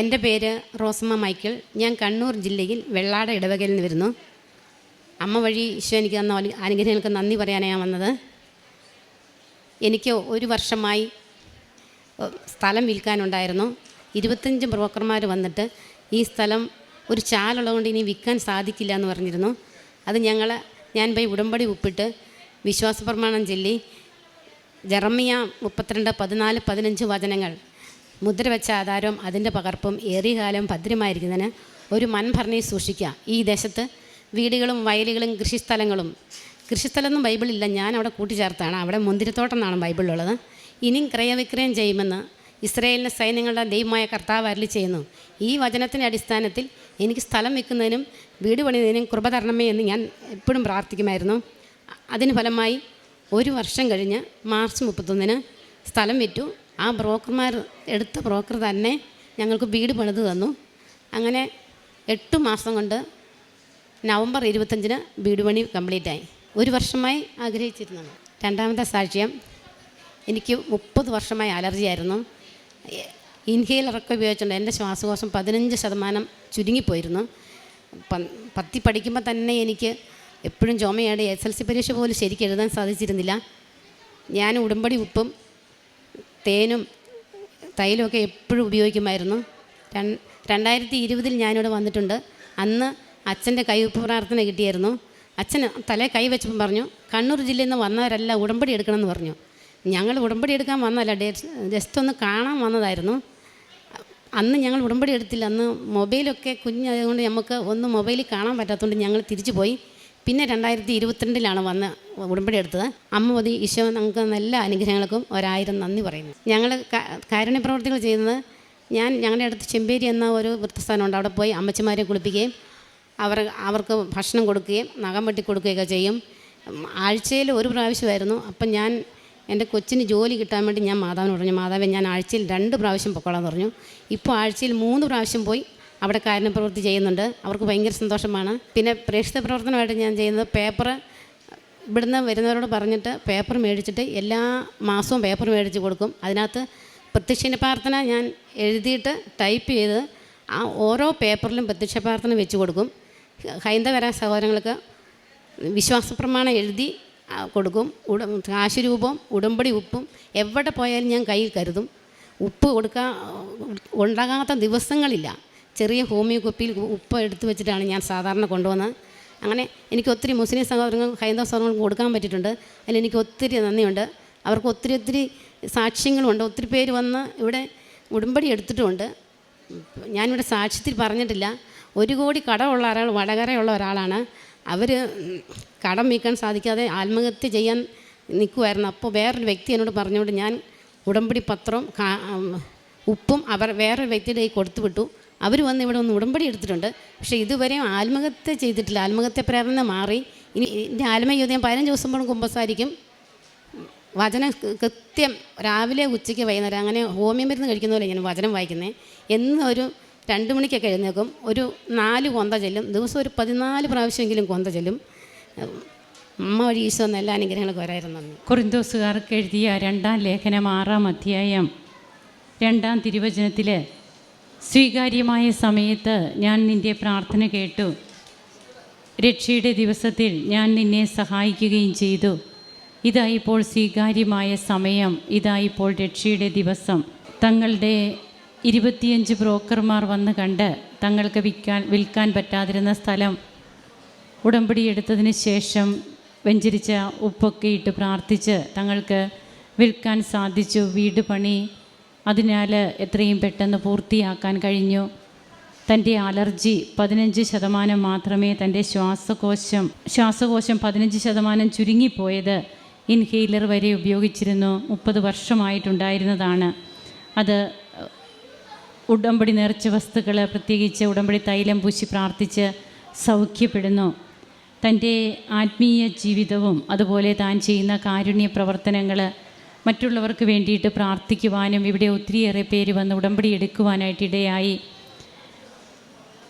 എന്റെ പേര് റോസമ്മ മൈക്കിൾ. ഞാൻ കണ്ണൂർ ജില്ലയിൽ വെള്ളാട ഇടവകയിൽ നിന്ന് വരുന്നു. അമ്മ വഴി ഈശോ എനിക്ക് തന്ന അനുഗ്രഹങ്ങൾക്ക് നന്ദി പറയാനാണ് വന്നത്. എനിക്ക് ഒരു വർഷമായി സ്ഥലം വിൽക്കാനുണ്ടായിരുന്നു. ഇരുപത്തഞ്ച് ബ്രോക്കർമാർ വന്നിട്ട് ഈ സ്ഥലം ഒരു ചാലുള്ളതുകൊണ്ട് ഇനി വിൽക്കാൻ സാധിക്കില്ല എന്ന് പറഞ്ഞിരുന്നു. അത് ഞങ്ങൾ ഞാൻ പോയി ഉടമ്പടി ഒപ്പിട്ട് വിശ്വാസ പ്രമാണം ചൊല്ലി. ജെറമിയ മുപ്പത്തിരണ്ട് പതിനാല് പതിനഞ്ച് വചനങ്ങൾ. മുദ്ര വെച്ച ആധാരവും അതിന്റെ പകർപ്പും ഏറിയ കാലം ഭദ്രമായിരിക്കുന്നതിന് ഒരു മൺഭരണി സൂക്ഷിക്കുക. ഈ ദേശത്ത് വീടുകളും വയലുകളും കൃഷിസ്ഥലങ്ങളും കൃഷിസ്ഥലമൊന്നും ബൈബിളില്ല. ഞാൻ അവിടെ കൂട്ടിച്ചേർത്താണ്. അവിടെ മുന്തിരിത്തോട്ടം എന്നാണ് ബൈബിളിലുള്ളത്. ഇനിയും ക്രയവിക്രയം ചെയ്യുമെന്ന് ഇസ്രയേലിന്റെ സൈന്യങ്ങളുടെ ദൈവമായ കർത്താവ് അരളി ചെയ്യുന്നു. ഈ വചനത്തിന്റെ അടിസ്ഥാനത്തിൽ എനിക്ക് സ്ഥലം വെക്കുന്നതിനും വീട് പണിയുന്നതിനും കൃപ തരണമേ എന്ന് ഞാൻ എപ്പോഴും പ്രാർത്ഥിക്കുമായിരുന്നു. അതിന് ഫലമായി ഒരു വർഷം കഴിഞ്ഞ് മാർച്ച് മുപ്പത്തൊന്നിന് സ്ഥലം വിറ്റു. ആ ബ്രോക്കർമാർ എടുത്ത ബ്രോക്കർ തന്നെ ഞങ്ങൾക്ക് വീട് പണിത് തന്നു. അങ്ങനെ എട്ട് മാസം കൊണ്ട് നവംബർ ഇരുപത്തഞ്ചിന് വീട് പണി കംപ്ലീറ്റ് ആയി. ഒരു വർഷമായി ആഗ്രഹിച്ചിരുന്നത് രണ്ടാമത്തെ സാക്ഷ്യം എനിക്ക് മുപ്പത് വർഷമായി അലർജി ആയിരുന്നു. ഇൻഹേലറൊക്കെ ഉപയോഗിച്ചുകൊണ്ട് എന്റെ ശ്വാസകോശം പതിനഞ്ച് ശതമാനം ചുരുങ്ങിപ്പോയിരുന്നു. പത്തി പഠിക്കുമ്പോൾ തന്നെ എനിക്ക് എപ്പോഴും ചുമയാണ്. എസ് എൽ സി പരീക്ഷ പോലും ശരിക്കും എഴുതാൻ സാധിച്ചിരുന്നില്ല. ഞാൻ ഉടമ്പടി ഉപ്പും തേനും തൈലമൊക്കെ എപ്പോഴും ഉപയോഗിക്കുമായിരുന്നു. രണ്ടായിരത്തി ഇരുപതിൽ ഞാനിവിടെ വന്നിട്ടുണ്ട്. അന്ന് അച്ഛന്റെ കൈവപ്പ് പ്രാർത്ഥന കിട്ടിയായിരുന്നു. അച്ഛൻ തലേ കൈ വെച്ചപ്പം പറഞ്ഞു കണ്ണൂർ ജില്ലയിൽ നിന്ന് വന്നവരല്ല ഉടമ്പടി എടുക്കണമെന്ന് പറഞ്ഞു. ഞങ്ങൾ ഉടമ്പടി എടുക്കാൻ വന്നതല്ല ജസ്റ്റ് ഒന്ന് കാണാൻ വന്നതായിരുന്നു. അന്ന് ഞങ്ങൾ ഉടമ്പടി എടുത്തില്ല. അന്ന് മൊബൈലൊക്കെ കുഞ്ഞായതുകൊണ്ട് നമുക്ക് ഒന്നും മൊബൈലിൽ കാണാൻ പറ്റാത്തതുകൊണ്ട് ഞങ്ങൾ തിരിച്ചു പോയി പിന്നെ രണ്ടായിരത്തി ഇരുപത്തിരണ്ടിലാണ് വന്ന് ഉടമ്പടി എടുത്തത്. അമ്മ മതി ഈശോ നമുക്ക് എല്ലാ അനുഗ്രഹങ്ങൾക്കും ഒരായിരം നന്ദി പറയുന്നു. ഞങ്ങൾ കാരുണ്യ പ്രവർത്തികൾ ചെയ്യുന്നത് ഞാൻ ഞങ്ങളുടെ അടുത്ത് ചെമ്പേരി എന്ന ഒരു വൃത്തസ്ഥാനമുണ്ട് അവിടെ പോയി അമ്മച്ചിമാരെ കുളിപ്പിക്കുകയും അവർ അവർക്ക് ഭക്ഷണം കൊടുക്കുകയും നഖം വെട്ടി കൊടുക്കുകയൊക്കെ ചെയ്യും. ആഴ്ചയിൽ ഒരു പ്രാവശ്യമായിരുന്നു. അപ്പം ഞാൻ എന്റെ കൊച്ചിന് ജോലി കിട്ടാൻ വേണ്ടി ഞാൻ മാതാവിന് പറഞ്ഞു മാതാവെ ഞാൻ ആഴ്ചയിൽ രണ്ട് പ്രാവശ്യം പൊക്കോളാന്ന് പറഞ്ഞു. ഇപ്പോൾ ആഴ്ചയിൽ മൂന്ന് പ്രാവശ്യം പോയി അവിടെ കാരുണ്യപ്രവൃത്തി ചെയ്യുന്നുണ്ട്. അവർക്ക് ഭയങ്കര സന്തോഷമാണ്. പിന്നെ പ്രേക്ഷിത പ്രവർത്തനമായിട്ട് ഞാൻ ചെയ്യുന്നത് പേപ്പർ ഇവിടുന്ന് വരുന്നവരോട് പറഞ്ഞിട്ട് പേപ്പർ മേടിച്ചിട്ട് എല്ലാ മാസവും പേപ്പർ മേടിച്ച് കൊടുക്കും. അതിനകത്ത് പ്രത്യക്ഷ പ്രാർത്ഥന ഞാൻ എഴുതിയിട്ട് ടൈപ്പ് ചെയ്ത് ആ ഓരോ പേപ്പറിലും പ്രത്യക്ഷ പ്രാർത്ഥന വെച്ച് കൊടുക്കും. ഹൈന്ദവര സഹോദരങ്ങൾക്ക് വിശ്വാസപ്രമാണം എഴുതി കൊടുക്കും. ഉട കാശുരൂപം ഉടമ്പടി ഉപ്പും എവിടെ പോയാലും ഞാൻ കയ്യിൽ കരുതും. ഉപ്പ് കൊടുക്കാൻ ഉണ്ടാകാത്ത ദിവസങ്ങളില്ല. ചെറിയ ഹോമിയോ കുപ്പിയിൽ ഉപ്പ് എടുത്തു വെച്ചിട്ടാണ് ഞാൻ സാധാരണ കൊണ്ടുവന്നത്. അങ്ങനെ എനിക്ക് ഒത്തിരി മുസ്ലിം സഹോദരങ്ങൾ ഹൈന്ദവ സഹോദരങ്ങൾക്ക് കൊടുക്കാൻ പറ്റിയിട്ടുണ്ട്. അതിൽ എനിക്ക് ഒത്തിരി നന്ദിയുണ്ട്. അവർക്ക് ഒത്തിരി ഒത്തിരി സാക്ഷ്യങ്ങളുണ്ട്. ഒത്തിരി പേര് വന്ന് ഇവിടെ ഉടമ്പടി എടുത്തിട്ടുമുണ്ട്. ഞാനിവിടെ സാക്ഷ്യത്തിൽ പറഞ്ഞിട്ടില്ല. ഒരു കോടി കടമുള്ള ഒരാൾ വടകരയുള്ള ഒരാളാണ്. അവർ കടം വീക്കാൻ സാധിക്കാതെ ആത്മഹത്യ ചെയ്യാൻ നിൽക്കുമായിരുന്നു അപ്പോൾ വേറൊരു വ്യക്തി എന്നോട് പറഞ്ഞുകൊണ്ട് ഞാൻ ഉടമ്പടി പത്രം ഉപ്പും അവർ വേറൊരു വ്യക്തിയുടെ കയ്യിൽ കൊടുത്തു വിട്ടു അവർ വന്ന് ഇവിടെ ഒന്ന് ഉടമ്പടി എടുത്തിട്ടുണ്ട്. പക്ഷേ ഇതുവരെയും ആത്മഹത്യ ചെയ്തിട്ടില്ല. ആത്മഹത്യ പ്രേരണ മാറി. ഇനി എന്റെ ആത്മയോധ്യം പതിനഞ്ച് ദിവസം പോലും കുമ്പസാരിക്കും. വചനം കൃത്യം രാവിലെ ഉച്ചയ്ക്ക് വൈകുന്നേരം അങ്ങനെ ഹോമിയം മരുന്ന് കഴിക്കുന്ന പോലെ ഞാൻ വചനം വായിക്കുന്നത് എന്നും ഒരു രണ്ട് മണിക്കൊക്കെ എഴുന്നേക്കും ഒരു നാല് കൊന്ത ചെല്ലും. ദിവസം ഒരു പതിനാല് പ്രാവശ്യമെങ്കിലും കൊന്ത ചെല്ലും. അമ്മ വഴി ഈശോ എന്ന എല്ലാ അനുഗ്രഹങ്ങളൊക്കെ വരായിരുന്നു കൊറിന്തോസുകാർക്ക് എഴുതിയ രണ്ടാം ലേഖനം ആറാം അധ്യായം രണ്ടാം തിരുവചനത്തിൽ സ്വീകാര്യമായ സമയത്ത് ഞാൻ നിന്റെ പ്രാർത്ഥന കേട്ടു. രക്ഷയുടെ ദിവസത്തിൽ ഞാൻ നിന്നെ സഹായിക്കുകയും ചെയ്തു. ഇതായിപ്പോൾ സ്വീകാര്യമായ സമയം. ഇതായിപ്പോൾ രക്ഷയുടെ ദിവസം. തങ്ങളുടെ ഇരുപത്തിയഞ്ച് ബ്രോക്കർമാർ വന്ന് കണ്ട് തങ്ങൾക്ക് വിൽക്കാൻ വിൽക്കാൻ പറ്റാതിരുന്ന സ്ഥലം ഉടമ്പടി എടുത്തതിന് ശേഷം വെഞ്ചരിച്ച ഉപ്പൊക്കെ ഇട്ട് പ്രാർത്ഥിച്ച് തങ്ങൾക്ക് വിൽക്കാൻ സാധിച്ചു. വീട് പണി അതിനാൽ എത്രയും പെട്ടെന്ന് പൂർത്തിയാക്കാൻ കഴിഞ്ഞു. തന്റെ അലർജി പതിനഞ്ച് ശതമാനം മാത്രമേ തന്റെ ശ്വാസകോശം ശ്വാസകോശം പതിനഞ്ച് ശതമാനം ചുരുങ്ങിപ്പോയത് ഇൻഹെയിലർ വരെ ഉപയോഗിച്ചിരുന്നു. മുപ്പത് വർഷമായിട്ടുണ്ടായിരുന്നതാണ്. അത് ഉടമ്പടി നിറച്ച വസ്തുക്കൾ പ്രത്യേകിച്ച് ഉടമ്പടി തൈലം പൂശി പ്രാർത്ഥിച്ച് സൗഖ്യപ്പെടുന്നു. തന്റെ ആത്മീയ ജീവിതവും അതുപോലെ താൻ ചെയ്യുന്ന കാരുണ്യ പ്രവർത്തനങ്ങൾ മറ്റുള്ളവർക്ക് വേണ്ടിയിട്ട് പ്രാർത്ഥിക്കുവാനും ഇവിടെ ഒത്തിരിയേറെ പേര് വന്ന് ഉടമ്പടി എടുക്കുവാനായിട്ട് ഇടയായി.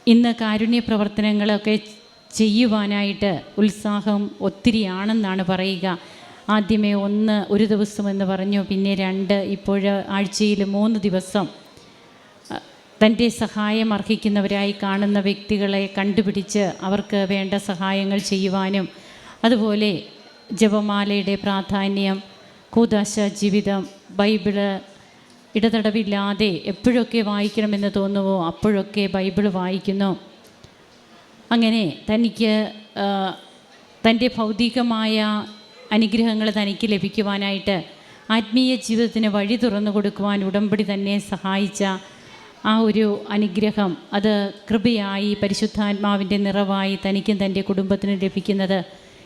ഇന്ന് കാരുണ്യ പ്രവർത്തനങ്ങളൊക്കെ ചെയ്യുവാനായിട്ട് ഉത്സാഹം ഒത്തിരിയാണെന്നാണ് പറയുക. ആദ്യമേ ഒന്ന് ഒരു ദിവസം എന്ന് പറഞ്ഞു പിന്നെ രണ്ട് ഇപ്പോൾ ആഴ്ചയിൽ മൂന്ന് ദിവസം. തന്റെ സഹായം അർഹിക്കുന്നവരായി കാണുന്ന വ്യക്തികളെ കണ്ടുപിടിച്ച് അവർക്ക് വേണ്ട സഹായങ്ങൾ ചെയ്യുവാനും അതുപോലെ ജപമാലയുടെ പ്രാധാന്യം കൂതാശ ജീവിതം ബൈബിൾ ഇടതടവില്ലാതെ എപ്പോഴൊക്കെ വായിക്കണമെന്ന് തോന്നുമോ അപ്പോഴൊക്കെ ബൈബിൾ വായിക്കുന്നു. അങ്ങനെ തനിക്ക് തന്റെ ഭൗതികമായ അനുഗ്രഹങ്ങൾ തനിക്ക് ലഭിക്കുവാനായിട്ട് ആത്മീയ ജീവിതത്തിന് വഴി തുറന്നു കൊടുക്കുവാൻ ഉടമ്പടി തന്നെ സഹായിച്ച ആ ഒരു അനുഗ്രഹം അത് കൃപയായി പരിശുദ്ധാത്മാവിന്റെ നിറവായി തനിക്കും തന്റെ കുടുംബത്തിനും ലഭിക്കുന്നത്